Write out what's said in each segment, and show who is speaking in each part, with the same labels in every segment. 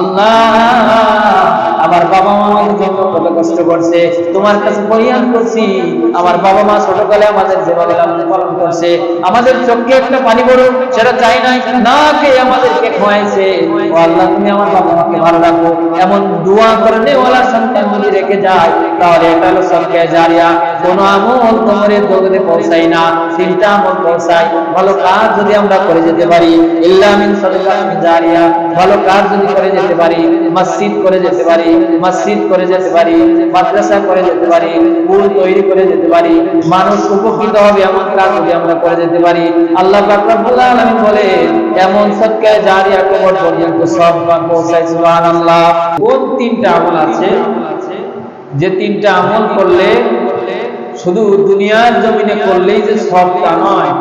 Speaker 1: আল্লাহ, আমার বাবা মা আমাদের জন্য কত কষ্ট করছে, তোমার কাছে পরিহার করছি, আমার বাবা মা ছোটকালে আমাদের যেভাবে লালন পালন করছে, আমাদের চোখে একটা পানি বড় সেটা চাই নাই, না খেয়ে আমাদেরকে খোয়াইছে ও আল্লাহ, তুমি আমার বাবা মাকে ভালো রাখো, এমন দোয়া করে ওলা সন্তান যদি রেখে যায়। তাহলে এটা হলো জারিয়া, কোন আমল তোমার জগতে পৌঁছাই না আমল পৌঁছাই ভালো কাজ যদি আমরা করে যেতে পারি, ইল্লা মিন জারিয়া, ভালো কাজ যদি করে যেতে পারি, মসজিদ করে যেতে পারি, মসজিদ করে যেতে পারি, মাদ্রাসা করে যেতে পারি পুল তৈরি করে যেতে পারি, মানুষ উপকৃত হবে এমন কাজ যদি আমরা করে যেতে পারি, আল্লাহ পাক রব্বুল আলামিন বলে এমন সদকা জারিয়া কবর পর্যন্ত সব পৌঁছায়, সুবহানাল্লাহ। কোন তিনটা আমল আছে? যে তিনটা আমল করলে শুধু দুনিয়ার জমিনে করলেই যে সবটা নয়,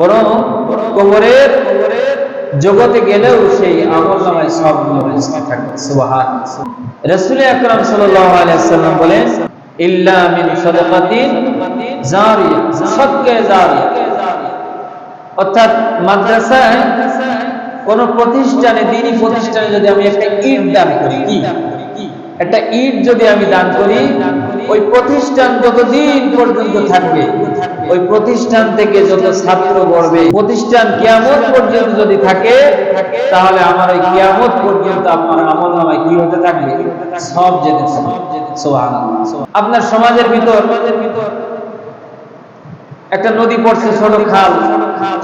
Speaker 1: বরং কবরের জগতে গেলেও সেই আমল নামায় সবগুলো রাসূল বলেন, ইল্লা জারিয়া জারিয়া। অর্থাৎ মাদ্রাসায় কোন প্রতিষ্ঠানে দিনী প্রতিষ্ঠানে যদি আমি একটা ইট দান করি, কি? একটা ইট যদি আমি দান করি, ওই প্রতিষ্ঠান যতদিন পর্যন্ত থাকবে, ওই প্রতিষ্ঠান থেকে যত ছাত্র গড়বে প্রতিষ্ঠান কিয়ামত পর্যন্ত যদি থাকে, তাহলে আমার ওই কিয়ামত পর্যন্ত আপনার আমল নামায় কি হতে থাকবে? সব যেতে আপনার সমাজের ভিতর একটা নদী পড়ছে ছোট খাল,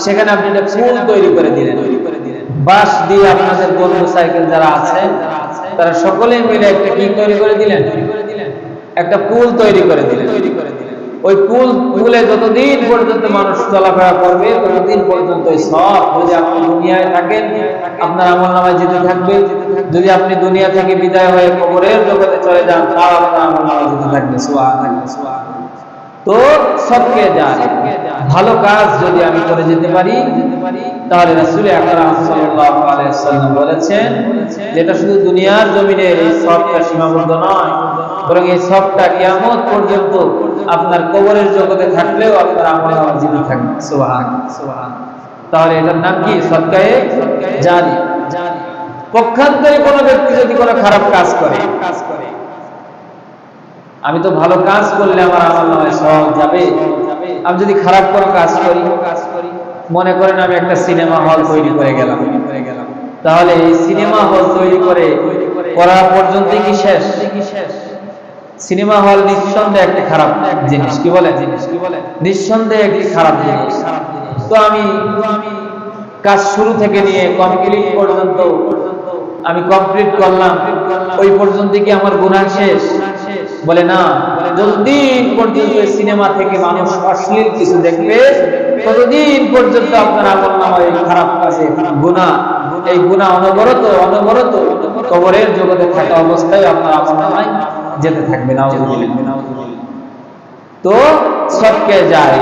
Speaker 1: সেখানে আপনি একটা পুল তৈরি করে দিলেন। বাঁশ দিয়ে আপনাদের বন্ধু সাইকেল যারা আছে, তারা সকলে মিলে একটা কি তৈরি করে দিলেন? একটা পুল তৈরি করে দিলেন। ওই পুল, পুলে যতদিন পর্যন্ত মানুষ চলাফেরা করবে, ততদিন পর্যন্ত সব যদি আপনি দুনিয়ায় থাকেন, আপনার আমল নামায় যেতে থাকবে। যদি আপনি দুনিয়া থেকে বিদায় হয়ে কবরের জগতে চলে যান, তাও আপনার আমল নামায় যেতে থাকবে। সোয়া থাকবে তো সবকে যায়। ভালো কাজ যদি আমি করে যেতে পারি যেতে পারি তাহলে রাসূল আকরাম সাল্লাল্লাহু আলাইহি বলেছেন যেটা শুধু দুনিয়ার জমিনে এই সবটা সীমাবদ্ধ নয়, বরং এই সবটা কিয়ামত পর্যন্ত আপনার কবরের জগতে থাকলেও আপনার আমল জীবিত থাকবে। সুবহান তাহলে এটার নাম কি? সদকায়ে জারি। পক্ষান্তরে কোনো ব্যক্তি যদি কোনো খারাপ কাজ করে কাজ করে আমি তো ভালো কাজ করলে আমার আমল নামায় সব যাবে। আমি যদি খারাপ কোনো কাজ করি মনে করেন আমি একটা সিনেমা হল তৈরি করে গেলাম। তাহলে এই সিনেমা হল তৈরি করে করা পর্যন্ত কি শেষ? সিনেমা হল নিঃসন্দেহে একটি খারাপ জিনিস, কি বলে জিনিস কি বলে নিঃসন্দেহে একটি খারাপ জিনিস। তো আমি কাজ শুরু থেকে নিয়ে কমপ্লিট পর্যন্ত আমি কমপ্লিট করলাম, ওই পর্যন্ত কি আমার গুণা শেষ? বলে না। যতদিন পর্যন্ত সিনেমা থেকে মানুষ অশ্লীল কিছু দেখবে, ততদিন পর্যন্ত আপনার আমল নামায় খারাপ কাজে গুণা এই গুণা অনবরত অনবরত কবরের জগতে থাকা অবস্থায় আপনার আমল নামায় যেতে থাকবে না তো সবকে যায়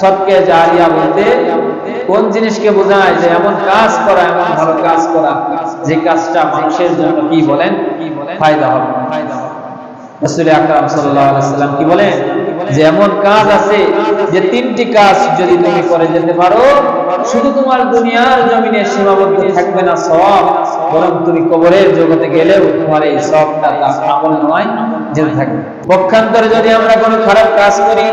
Speaker 1: সবকে জারিয়া বলতে কোন জিনিসকে বোঝায় যে এমন কাজ করা, এমন ভালো কাজ করা, যে কাজটা মানুষের জন্য কি বলেন? কি বলেন ফায়দা হবে। ফায়দা আকরাম সাল্লাম কি বলেন? যে এমন কাজ আছে যে তিনটি কাজ যদি তুমি করে যেতে পারো, শুধু তোমার দুনিয়ার জমিনে সীমাবদ্ধ থাকবে না বরং তুমি কবরের জগতে গেলেও তোমার এই আমল নয় যেতে থাকবে। পক্ষান্তরে যদি আমরা কোনো খারাপ কাজ করি,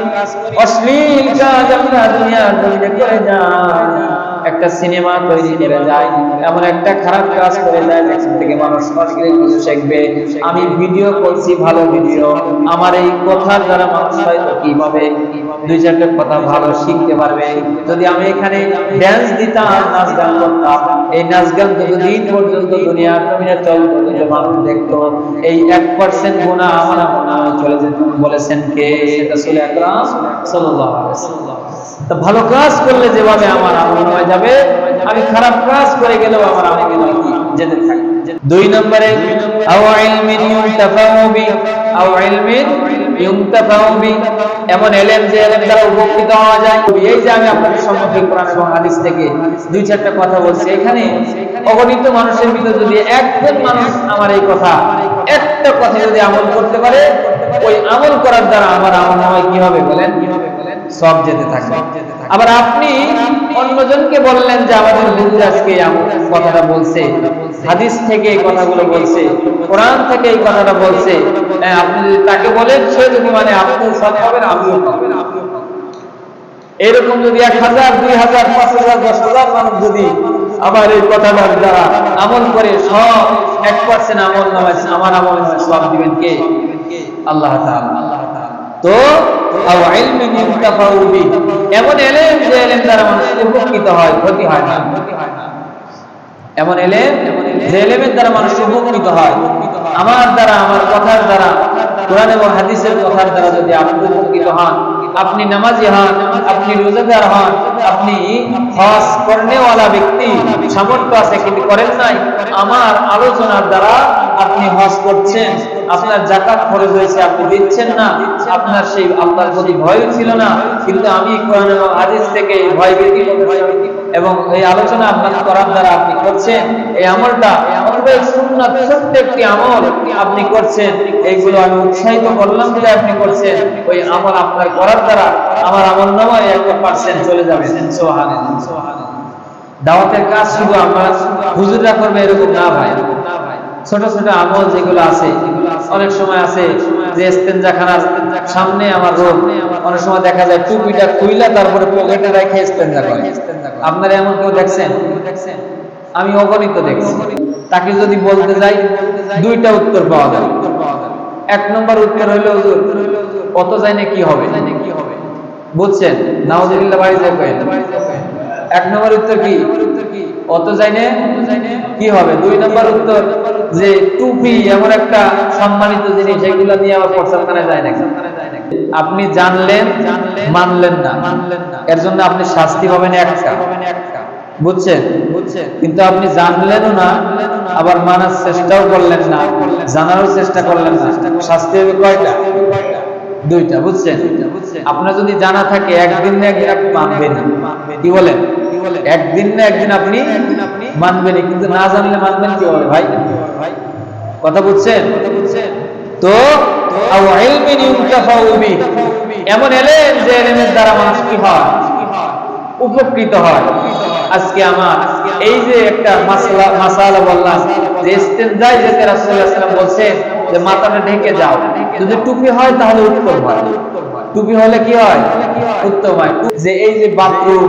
Speaker 1: অশ্লীল কাজ আমরা দুনিয়ার জমিনে করে যাই একটা সিনেমা তৈরি করে যায়, এমন একটা খারাপ কাজ করে যায় যেখান থেকে মানুষ অশ্লীল শিখবে। আমি ভিডিও করছি, ভালো ভিডিও আমার এই কথার দ্বারা মানুষ হয়তো কীভাবে দুই চারটে কথা ভালো শিখতে পারবে। যদি আমি এখানে ড্যান্স দিতাম, নাচ গান করতাম, এই নাচ গান যতদিন পর্যন্ত দুনিয়ার জমিনে চলতো যে মানুষ দেখতো, এই এক পার্সেন্ট গুণা আমার আমার চলে যেত। বলেছেন কে? আকরাম সাল্লাল্লাহু আলাইহি ওয়াসাল্লাম। তা ভালো কাজ করলে যেভাবে আমার আমল হয়ে যাবে, আমি খারাপ কাজ করে গেলেও আমার আমল কি যেতে থাকবে দুই নম্বরে, আও ইলমিন ইউনতাফাউ বি, আও ইলমিন ইউনতাফাউ বি। এমন ইলম যে ইলম দ্বারা উপকৃত হওয়া যায়। এই যে আমি আপনাদের সম্মুখে কোরআন এবং হাদিস থেকে দুই চারটা কথা বলছি। এখানে অগণিত মানুষের ভিতর যদি একজন মানুষ আমার এই কথা, একটা কথা যদি আমল করতে পারে, ওই আমল করার দ্বারা আমার আমল নামায় কি হবে বলেন? কি হবে সব যেতে থাকে। আবার আপনি অন্যজনকে বললেন যে আমাদের হুজুর আজকে কথাটা বলছে হাদিস থেকে এই কথাগুলো বলছে কোরআন থেকে এই কথাটা বলছে। হ্যাঁ, আপনি যদি তাকে বলেন সে যদি মানে আপনিও সব পাবেন। আমিও পাবেন। এরকম যদি এক হাজার দুই হাজার পাঁচ হাজার দশ হাজার মানুষ যদি আমার এই কথাটার দ্বারা আমল করে সব এক পার্সেন্ট আমল নামাজ আমার আমল নামাজ সব দিবেন কে? আল্লাহ আল্লাহ তাআলা। তো এমন এলেম যে এলেম দ্বারা মানুষ উপকৃত হয়, ক্ষতি হয় না। এমন এলেম যে এলেমের দ্বারা মানুষ উপকৃত হয়। আমার দ্বারা, আমার কথার দ্বারা, কোরআন এবং হাদিসের কথার দ্বারা যদি আপনি উপকৃত হন, আপনি নামাজি হন, আপনি রোজাদার হন, আপনি হজ করনেওয়ালা ব্যক্তি, সামর্থ্য আছে কিন্তু করেন নাই, আমার আলোচনার দ্বারা আপনি হজ করছেন, আপনার জাকাত খরচ হয়েছে, আপনি দিচ্ছেন না, আপনার সেই আল্লাহর প্রতি ভয় ছিল না, কিন্তু আমি কোরআন এবং হাদিস থেকে এই ভয় ভীতি এবং এই আলোচনা আপনার করার দ্বারা আপনি করছেন, এই আমলটা একটি আমল আপনি করছেন, এইগুলো আমি উৎসাহিত করলাম যে আপনি করছেন, ওই আমল আপনার করার দ্বারা আমার আমল নামায় একটা পার্সেন্ট চলে যাবে। দাওয়াতের কাজ শুধু আমরা হুজুররা করবে এরকম না ভাই। ছোট ছোট আমল যেগুলো আছে, অনেক সময় আছে যায় আমি অগণিত দেখছি। তাকে যদি বলতে যাই, দুইটা উত্তর পাওয়া যায়। এক নম্বর উত্তর হইল কত যাই না কি হবে? বুঝছেন? নাউজুবিল্লাহ, বাড়ি যাবেন। এক নম্বর উত্তর কি? অত যাইনে কি হবে? দুই নম্বর উত্তর যে টুপি এমন একটা সম্মানিত জিনিস এগুলো নিয়ে আবার প্রসাদখানায় যায় নাকি? আপনি জানলেন, মানলেন না। এর জন্য আপনি শাস্তি পাবেন একটা। বুঝছেন? বুঝছেন কিন্তু আপনি জানলেনও না, আবার মানার চেষ্টাও করলেন না, জানারও চেষ্টা করলেন না। শাস্তি হবে কয়টা? দুইটা, বুঝছেন? আপনার যদি জানা থাকে, একদিন না একদিন আপনি মানবেন কি বলেন? একদিন না একদিন আপনি মানবেন কিন্তু না জানলে মানবেন কি হবে ভাই কথা বুঝছেন? তো এমন এলেম যে এলেমের দ্বারা মানুষ কি হয়? উপকৃত হয়। আজকে আমার এই যে একটা মাসলা বললাম, যে ইস্তেনজায় যেতে আলাইহি বলছেন যে মাথাটা ঢেকে যাও। যদি টুপি হয় তাহলে উত্তম হয়। টুপি হলে কি হয়? উত্তম হয়। যে এই যে বাথরুম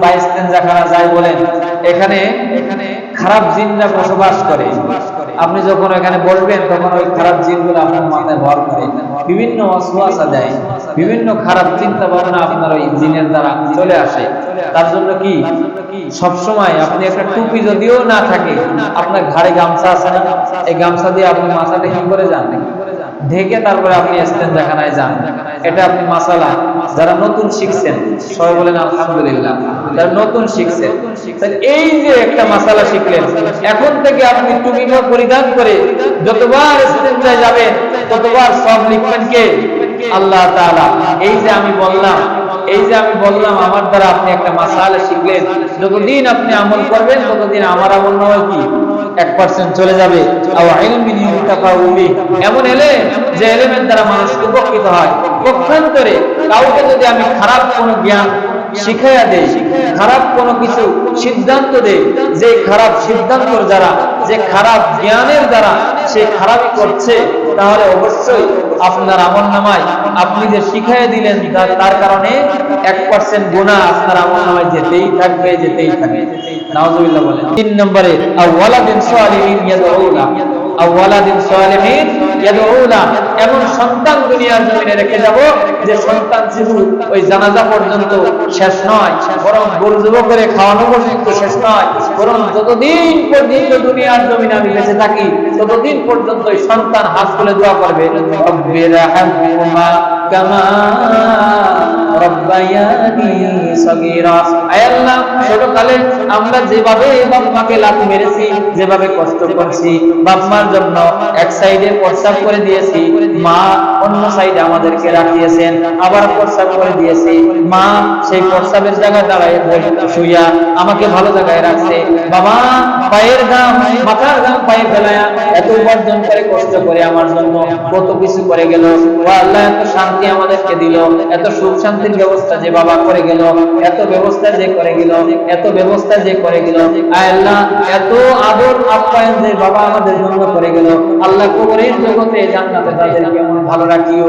Speaker 1: বা ইস্তেনজাখানা যায় বলেন এখানে এখানে খারাপ জিনরা বসবাস করে। আপনি যখন এখানে বসবেন, তখন ওই খারাপ জিনগুলো আপনার মাথায় ভর করে। বিভিন্ন অসুয়াশা দেয়, বিভিন্ন খারাপ চিন্তা ভাবনা আপনার ওই জিনের দ্বারা চলে আসে। তার জন্য কি? সব সময় আপনি একটা টুপি যদিও না থাকে, আপনার ঘাড়ে গামছা আছে না, এই গামছা দিয়ে আপনি মাথাটা কি করে যান? ঢেকে তারপরে আপনি ইস্তেঞ্জাখানায় যান। এটা আপনি মাসালা। যারা নতুন শিখছেন, সবাই বলেন, আলহামদুলিল্লাহ। যারা নতুন শিখছেন এই যে একটা মাসালা শিখলেন, এখন থেকে আপনি টুপিটা পরিধান করে যতবার যাবেন, ততবার সব লিখবেন কে? আল্লাহ তাআলা। এই যে আমি বললাম এই যে আমি বললাম, আমার দ্বারা আপনি একটা মাসালা শিখলেন, যতদিন আপনি আমল করবেন, ততদিন আমার আমল নয় কি? এক পার্সেন্ট চলে যাবে। এমন এলে যে দ্বারা মানুষ উপকৃত হয়। পক্ষান্তরে কাউকে যদি আমি খারাপ কোনো জ্ঞান শিখাইয়া দেই, খারাপ কোনো কিছু সিদ্ধান্ত দেই, যে খারাপ সিদ্ধান্তর দ্বারা, যে খারাপ জ্ঞানের দ্বারা সে খারাপই করছে তাহলে অবশ্যই আপনার আমল নামায় আপনি যে শিখাই দিলেন তার- কারণে এক পার্সেন্ট গুণা আপনার আমল নামায় যেতেই থাকবে যেতেই থাকবে। নাওজুবিল্লাহ তিন নম্বরে আওয়ালাদিন সালিহিন ইয়াদউনা। আওয়ালাদিন ইয়াদউনা এমন সন্তান দুনিয়ার জমিনে রেখে যাব যে সন্তান শিশু ওই জানাজা পর্যন্ত শেষ নয়, বরং গরু করে খাওয়ানো পর্যন্ত শেষ নয়, বরং যতদিন পর্যন্ত দুনিয়ার জমিনে আমি বেঁচে থাকি, ততদিন পর্যন্ত ওই সন্তান হাত তুলে দোয়া করবে কামা ছোটকালে আমরা যেভাবে লাথ মেরেছি, যেভাবে কষ্ট করছি জন্য এক সাইডে প্রস্তাব করে দিয়েছি, মা অন্য সাইডে আমাদেরকে রাখিয়েছেন, আবার প্রস্তাব করে দিয়েছি। মা সেই প্রস্তাবের জায়গায় দাঁড়ায় শুইয়া আমাকে ভালো জায়গায় রাখছে। বাবা, পায়ের দাম মাথার দাম পায়ে ফেলায়া এত উপার্জন করে কষ্ট করে আমার জন্য কত কিছু করে গেল। আল্লাহ, এত শান্তি আমাদেরকে দিল, এত সুখ শান্তির ব্যবস্থা যে বাবা করে গেল, এত ব্যবস্থা যে করে গেল, এত ব্যবস্থা যে করে গেল। আল্লাহ, এত আদর আপ্যায়ন যে বাবা আমাদের জন্য করে গেল। আল্লাহ কবরের জগতে জান্নাতে তাদেরকে কেমন ভালো রাখিও।